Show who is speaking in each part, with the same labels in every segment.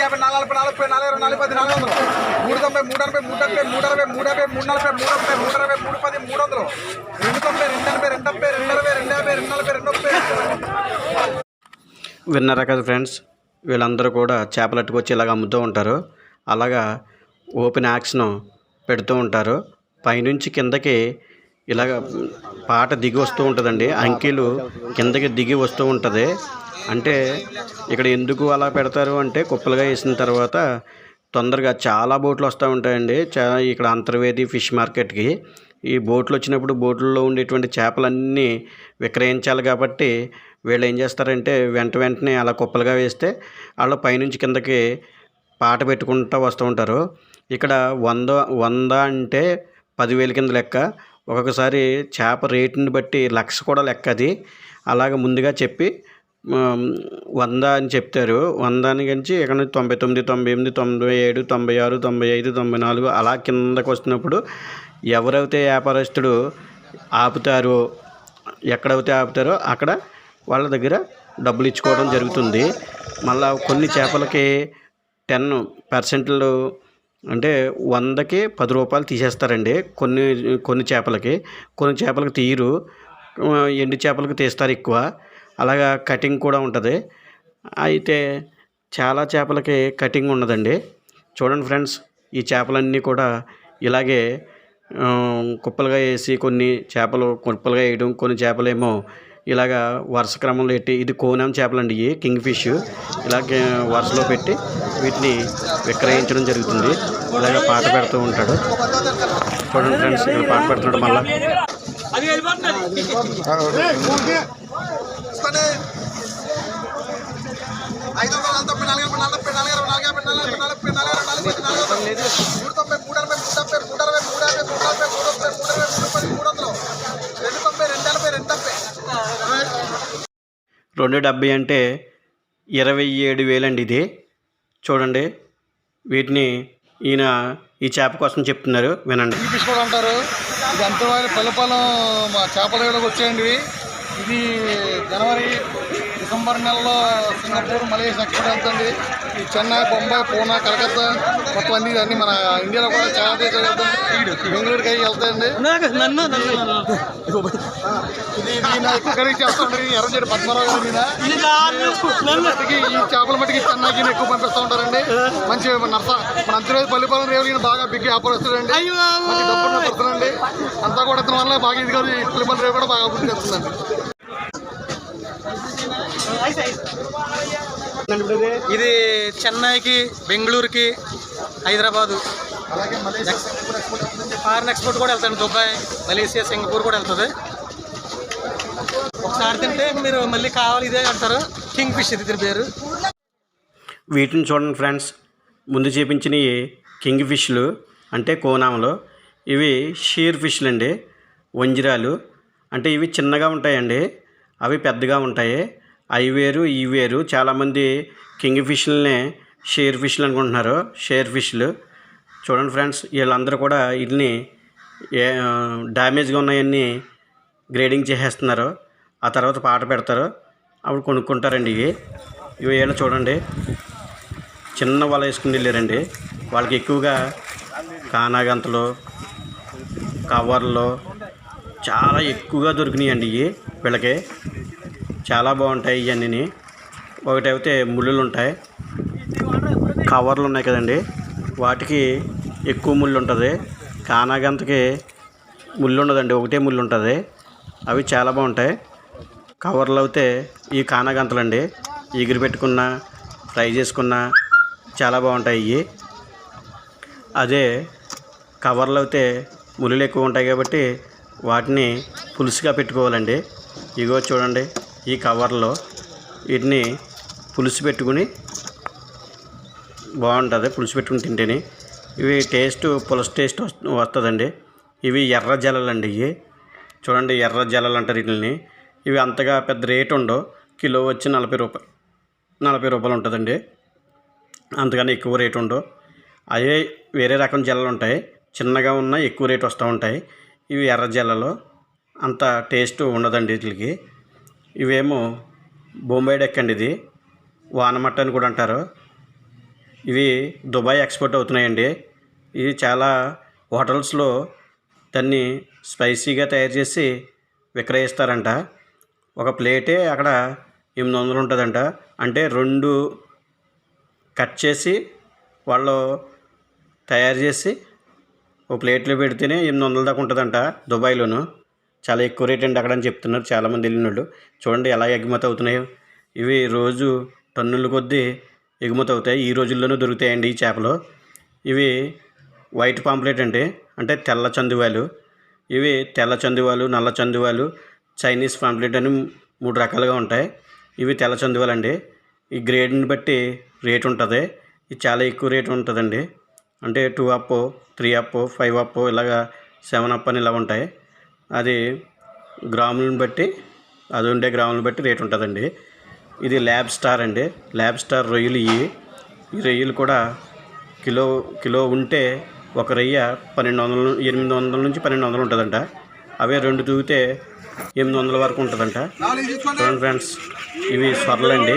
Speaker 1: నాలుగు యాభై నాలుగు నలభై నలభై నాలుగు ఇరవై నాలుగు పది నాలుగు వందలు. మూడు తొంభై మూడు ఎనభై మూడు డెబ్బై మూడు అరవై మూడు యాభై మూడు నలభై మూడు ముప్పై మూడు అరవై మూడు పది మూడు వందలు. రెండు తొంభై రెండు ఎనభై రెండు డెబ్బై రెండు అరవై రెండు యాభై రెండు నలభై రెండు ముప్పై.
Speaker 2: విన్నారా కదా ఫ్రెండ్స్? వీళ్ళందరూ కూడా చేపలు అట్టుకొచ్చి ఇలాగ అమ్ముతూ ఉంటారు. అలాగా ఓపెన్ యాక్షన్ పెడుతూ ఉంటారు. పైనుంచి కిందకి ఇలాగ పాట దిగి వస్తూ ఉంటుందండి. అంకెలు కిందకి దిగి వస్తూ ఉంటుంది. అంటే ఇక్కడ ఎందుకు అలా పెడతారు అంటే కుప్పలుగా వేసిన తర్వాత తొందరగా చాలా బోట్లు వస్తూ ఉంటాయండి. చాలా ఇక్కడ అంతర్వేది ఫిష్ మార్కెట్కి. ఈ బోట్లు వచ్చినప్పుడు బోట్లలో ఉండేటువంటి చేపలన్నీ విక్రయించాలి కాబట్టి వీళ్ళు ఏం చేస్తారంటే వెంట వెంటనే అలా కుప్పలుగా వేస్తే వాళ్ళు పైనుంచి కిందకి పాట పెట్టుకుంటూ వస్తూ ఉంటారు. ఇక్కడ వంద వంద అంటే పదివేల కింద లెక్క. ఒక్కొక్కసారి చేప రేటుని బట్టి లక్ష కూడా లెక్క అది. అలాగ ముందుగా చెప్పి వంద అని చెప్తారు. వంద అని ఇక్కడ తొంభై తొమ్మిది తొంభై ఎనిమిది తొంభై ఏడు తొంభై ఆరు తొంభై ఐదు తొంభై నాలుగు అలా కిందకు వస్తున్నప్పుడు ఎవరైతే వ్యాపారస్తుడు ఆపుతారో ఎక్కడైతే ఆపుతారో అక్కడ వాళ్ళ దగ్గర డబ్బులు ఇచ్చుకోవడం జరుగుతుంది. మళ్ళా కొన్ని చేపలకి టెన్ పర్సెంట్లు అంటే వందకి పది రూపాయలు తీసేస్తారండి కొన్ని కొన్ని చేపలకి. కొన్ని చేపలకి తీయరు. ఎండు చేపలకు తీస్తారు ఎక్కువ. అలాగా కటింగ్ కూడా ఉంటుంది అయితే చాలా చేపలకి కటింగ్ ఉండదండి చూడండి ఫ్రెండ్స్ ఈ చేపలన్నీ కూడా ఇలాగే కుప్పలుగా వేసి కొన్ని చేపలు కుప్పలుగా వేయడం కొన్ని చేపలేమో ఇలాగా వరుస క్రమంలో పెట్టి ఇది కోనం చేపలండి ఇవి కింగ్ ఫిష్ ఇలాగే వరుసలో పెట్టి వీటిని విక్రయించడం జరుగుతుంది ఇలాగ పాట పెడుతూ ఉంటాడు చూడండి ఫ్రెండ్స్ ఇక్కడ పాట పెడుతున్నాడు మళ్ళీ
Speaker 1: ఐదు వందల నలభై నాలుగు నలభై నాలుగు ఇరవై నాలుగు యాభై నలభై నాలుగు నాలుగు వందలు మూడు తొంభై మూడు ఎనభై అరవై మూడు యాభై మూడు నలభై మూడు ముప్పై మూడు ఇరవై మూడు పది మూడు వందలు రెండు తొంభై రెండు ఎనభై రెండు డెబ్బై
Speaker 2: రెండు డెబ్బై అంటే ఇరవై ఏడు వేలండి ఇది చూడండి వీటిని ఈయన ఈ చేప కోసం చెప్తున్నారు వినండి
Speaker 3: కూడా అంటారు ఇది అంతవారి పల్లెపాలెం మా చేపల వచ్చేయండి. ఇది జనవరి డిసెంబర్ నెలలో సింగపూర్ మలేషియా ఎక్స్పోర్ట్ వెళ్తుంది ఈ చెన్నై బొంబాయి పూనా కలకత్తా మొత్తం అన్ని అన్ని మన ఇండియాలో కూడా చాలా దేశాలు వెళ్తాయి బెంగళూరుకి అవి వెళ్తాయండి. ఇది ఈయన ఎక్కువ ఖరీదు ఎర్రజేడు పద్మరావు గారు మట్టికి ఈ చేపల మట్టికి చెన్నైకి ఎక్కువ పంపిస్తూ ఉంటారండి. మంచి నర్స మన అంతర్వేది పల్లిపాలెం రేవులు బాగా బిగ్ వ్యాపారస్తుడండి మంచి డబ్బులు పడుతుందండి అంతా కూడా ఇతని వల్ల బాగా ఇది కాదు పల్లిపాలెం రేవు కూడా బాగా అభివృద్ధి చేస్తుందండి
Speaker 4: ఇది చెన్నైకి బెంగళూరుకి హైదరాబాదు.
Speaker 3: అలాగే ఎక్స్పోర్ట్
Speaker 4: ఫారిన్ ఎక్స్పోర్ట్ కూడా వెళ్తాను దుబాయ్ మలేషియా సింగపూర్ కూడా వెళ్తుంది. ఒకసారి తింటే మీరు మళ్ళీ కావాలి ఇదే అంటారు. కింగ్ ఫిష్ ఇది దీని పేరు.
Speaker 2: వీటిని చూడండి ఫ్రెండ్స్. ముందు చూపించినవి కింగ్ ఫిష్లు అంటే కోనామలు ఇవి షీర్ ఫిష్లు అండి వంజిరాలు. అంటే ఇవి చిన్నగా ఉంటాయండి. అవి పెద్దగా ఉంటాయి. అవి వేరు ఈ వేరు. చాలామంది కింగ్ ఫిష్లనే షేర్ ఫిష్లు అనుకుంటున్నారు. షేర్ ఫిష్లు. చూడండి ఫ్రెండ్స్ వీళ్ళందరూ కూడా వీటిని ఏ డ్యామేజ్గా ఉన్నాయన్నీ గ్రేడింగ్ చేసేస్తున్నారు. ఆ తర్వాత పాట పెడతారు. అప్పుడు కొనుక్కుంటారండి ఇవి. ఇవి ఏళ్ళు చూడండి. చిన్న వల వేసుకుని వెళ్ళారండి. వాళ్ళకి ఎక్కువగా కానాగంతలు కవర్లు చాలా ఎక్కువగా దొరికినాయండి ఇవి వీళ్ళకి. చాలా బాగుంటాయి ఇవన్నీ ఒకటైతే ముళ్ళులు ఉంటాయి కవర్లు ఉన్నాయి కదండి. వాటికి ఎక్కువ ముళ్ళు ఉంటుంది కానాగంతకి ముళ్ళు ఉండదండి ఒకటే ముళ్ళు ఉంటుంది అవి చాలా బాగుంటాయి. కవర్లు అయితే ఈ కానాగంతలు అండి ఎగిరి పెట్టుకున్న ఫ్రై చేసుకున్న చాలా బాగుంటాయి ఇవి. అదే కవర్లు అయితే ముళ్ళు ఎక్కువ ఉంటాయి కాబట్టి వాటిని పులుసుగా పెట్టుకోవాలండి. ఇగో చూడండి. ఈ కవర్లో వీటిని పులుసు పెట్టుకుని బాగుంటుంది. పులుసు పెట్టుకుని తింటేనే. ఇవి టేస్ట్ పులుసు టేస్ట్ వస్తుందండి. ఇవి ఎర్ర జలలు అండి ఇవి. చూడండి ఎర్ర జలలు అంటారు వీటిని ఇవి అంతగా పెద్ద రేట్ ఉండవు. కిలో వచ్చి నలభై రూపాయలు నలభై రూపాయలు ఉంటుందండి. అంతగానే ఎక్కువ రేట్ ఉండవు. అదే వేరే రకం జల్లలు ఉంటాయి చిన్నగా ఉన్న ఎక్కువ రేట్ వస్తూ ఉంటాయి. ఇవి ఎర్ర జల్లలు అంత టేస్ట్ ఉండదండి వీటికి. ఇవేమో బొంబాయి డెక్ అండి ఇది. వానమట్ట అని కూడా అంటారు. ఇవి దుబాయ్ ఎక్స్పోర్ట్ అవుతున్నాయండి. ఇది చాలా హోటల్స్లో దాన్ని స్పైసీగా తయారు చేసి విక్రయిస్తారంట. ఒక ప్లేటే అక్కడ ఎనిమిది వందలు ఉంటుందంట. అంటే రెండు కట్ చేసి వాళ్ళు తయారు చేసి ఓ ప్లేట్లో పెడితేనే ఎనిమిది వందల దాకా ఉంటుందంట దుబాయ్లోను. చాలా ఎక్కువ రేట్ అండి అక్కడ అని చెప్తున్నారు. చాలామంది వెళ్ళిన వాళ్ళు చూడండి ఎలా ఎగుమతి అవుతున్నాయో. ఇవి రోజు టన్నుల కొద్దీ ఎగుమతి అవుతాయి. ఈ రోజుల్లోనూ దొరుకుతాయండి ఈ చేపలు. ఇవి వైట్ పాంప్లెట్ అండి. అంటే తెల్ల చందువాలు. ఇవి తెల్ల చందువాలు నల్ల చందువాలు చైనీస్ పాంప్లెట్ అని మూడు రకాలుగా ఉంటాయి. ఇవి తెల్ల చందువాలు అండి ఈ గ్రేడ్ని బట్టి రేట్ ఉంటుంది. ఇది చాలా ఎక్కువ రేట్ ఉంటుందండి. అంటే two up three up five up ఇలాగా సెవెన్ అప్ అని ఇలా ఉంటాయి. అది గ్రాములను బట్టి అది ఉండే గ్రాములను బట్టి రేట్ ఉంటుందండి. ఇది ల్యాబ్ స్టార్ అండి. ల్యాబ్ స్టార్ రొయ్యలు ఇవి ఈ రొయ్యలు కూడా కిలో కిలో ఉంటే ఒక రొయ్య పన్నెండు వందల ఎనిమిది వందల నుంచి పన్నెండు వందలు ఉంటుందంట. అవే రెండు తూగితే ఎనిమిది వందల వరకు ఉంటుందంట. చూడండి ఫ్రెండ్స్ ఇవి సొరలండి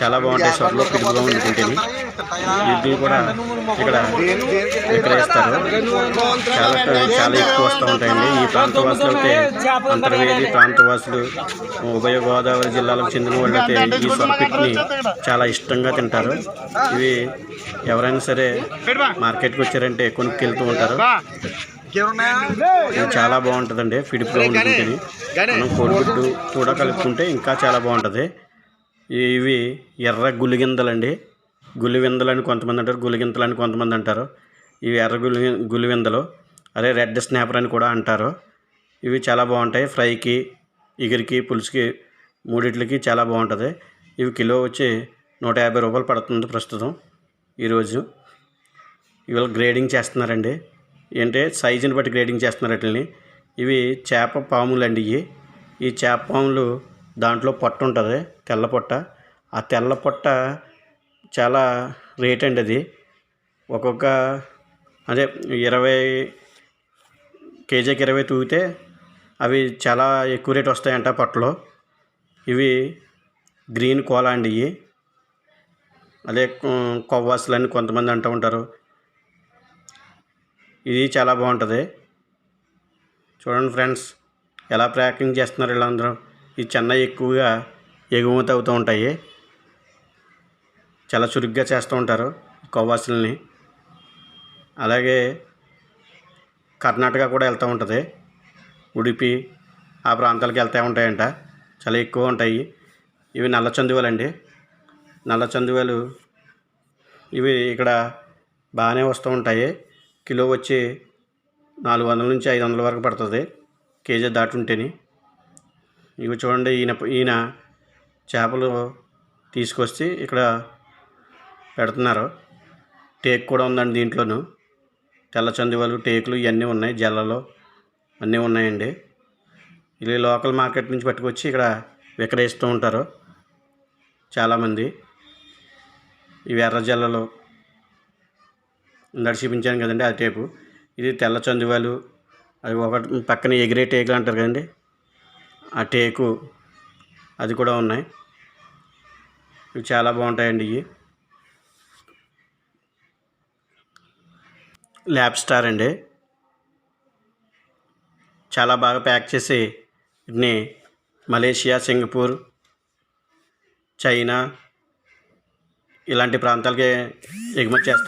Speaker 2: చాలా బాగుంటాయి సొరలు పిలుపుగా ఉంటుంటేని వీటిని కూడా ఇక్కడ విక్రయిస్తారు. చాలా చాలా ఎక్కువ వస్తూ ఉంటాయండి. ఈ ప్రాంతవాసులు అయితే అంతర్వేది ప్రాంతవాసులు ఉభయ గోదావరి జిల్లాలకు చెందిన వాళ్ళు అయితే ఈ సొరపిట్ని చాలా ఇష్టంగా తింటారు. ఇవి ఎవరైనా సరే మార్కెట్కి వచ్చారంటే కొనుక్కెళ్తూ ఉంటారు. ఇది చాలా బాగుంటుందండి. ఫిడిప్గా ఉంటుంది. మనం కోడిగుడ్డు కూడా కలుపుకుంటే ఇంకా చాలా బాగుంటుంది. ఇవి ఎర్ర గులిగిందలండి. గులివిందలని కొంతమంది అంటారు గులిగింతలు అని కొంతమంది అంటారు. ఇవి ఎర్ర గులి గులివిందలు. అదే రెడ్ స్నాపర్ అని కూడా అంటారు. ఇవి చాలా బాగుంటాయి. ఫ్రైకి ఇగురికి పులుసుకి మూడిట్లకి చాలా బాగుంటుంది. ఇవి కిలో వచ్చి నూట యాభై రూపాయలు పడుతుంది ప్రస్తుతం ఈరోజు. ఇవాళ గ్రేడింగ్ చేస్తున్నారండి. ఏంటంటే సైజుని బట్టి గ్రేడింగ్ చేస్తున్నారు వాటిని ఇవి చేప పాములు అండి ఇవి ఈ చేప పాములు దాంట్లో పొట్ట ఉంటుంది తెల్ల పొట్ట. ఆ తెల్ల పొట్ట చాలా రేట్ అండి అది. ఒక్కొక్క అదే ఇరవై కేజీకి ఇరవై తూగితే అవి చాలా ఎక్కువ రేట్ వస్తాయంట పొట్టలో. ఇవి గ్రీన్ కోలా అండి ఇవి అదే కొ- కొవ్వాసులు అని కొంతమంది అంటూ ఉంటారు. ఇది చాలా బాగుంటుంది. చూడండి ఫ్రెండ్స్ ఎలా ప్యాకింగ్ చేస్తున్నారు వీళ్ళందరూ. ఈ చెన్నై ఎక్కువగా ఎగుమతి అవుతూ ఉంటాయి. చాలా చురుగ్గా చేస్తూ ఉంటారు కొవ్వాసుల్ని. అలాగే కర్ణాటక కూడా వెళ్తూ ఉంటుంది. ఉడిపి ఆ ప్రాంతాలకు వెళ్తూ ఉంటాయంట. చాలా ఎక్కువ ఉంటాయి. ఇవి నల్ల చందువాలండి. నల్ల చందువాలు ఇవి ఇక్కడ బాగానే వస్తూ ఉంటాయి. కిలో వచ్చి నాలుగు వందల నుంచి ఐదు వందల వరకు పడుతుంది. కేజీ దాటుంటేని. ఇవి చూడండి ఈయన ఈయన చేపలు తీసుకొచ్చి ఇక్కడ పెడుతున్నారు. టేక్ కూడా ఉందండి దీంట్లోనూ. తెల్ల చందువలు టేకులు ఇవన్నీ ఉన్నాయి జల్లలో అన్నీ ఉన్నాయండి. ఇది లోకల్ మార్కెట్ నుంచి పట్టుకొచ్చి ఇక్కడ విక్రయిస్తూ ఉంటారు చాలామంది. ఇవి ఎర్ర జల్లలు ఇందాక చూపించాను కదండి ఆ టేపు. ఇది తెల్ల చందువాలు అది ఒకటి పక్కన ఎగిరే టేకులు అంటారు కదండి. ఆ టేకు అది కూడా ఉన్నాయి. ఇవి చాలా బాగుంటాయండి ఇవి. ల్యాబ్ స్టార్ అండి. చాలా బాగా ప్యాక్ చేసి వీటిని మలేషియా సింగపూర్ చైనా ఇలాంటి ప్రాంతాలకి ఎగుమతి చేస్తారు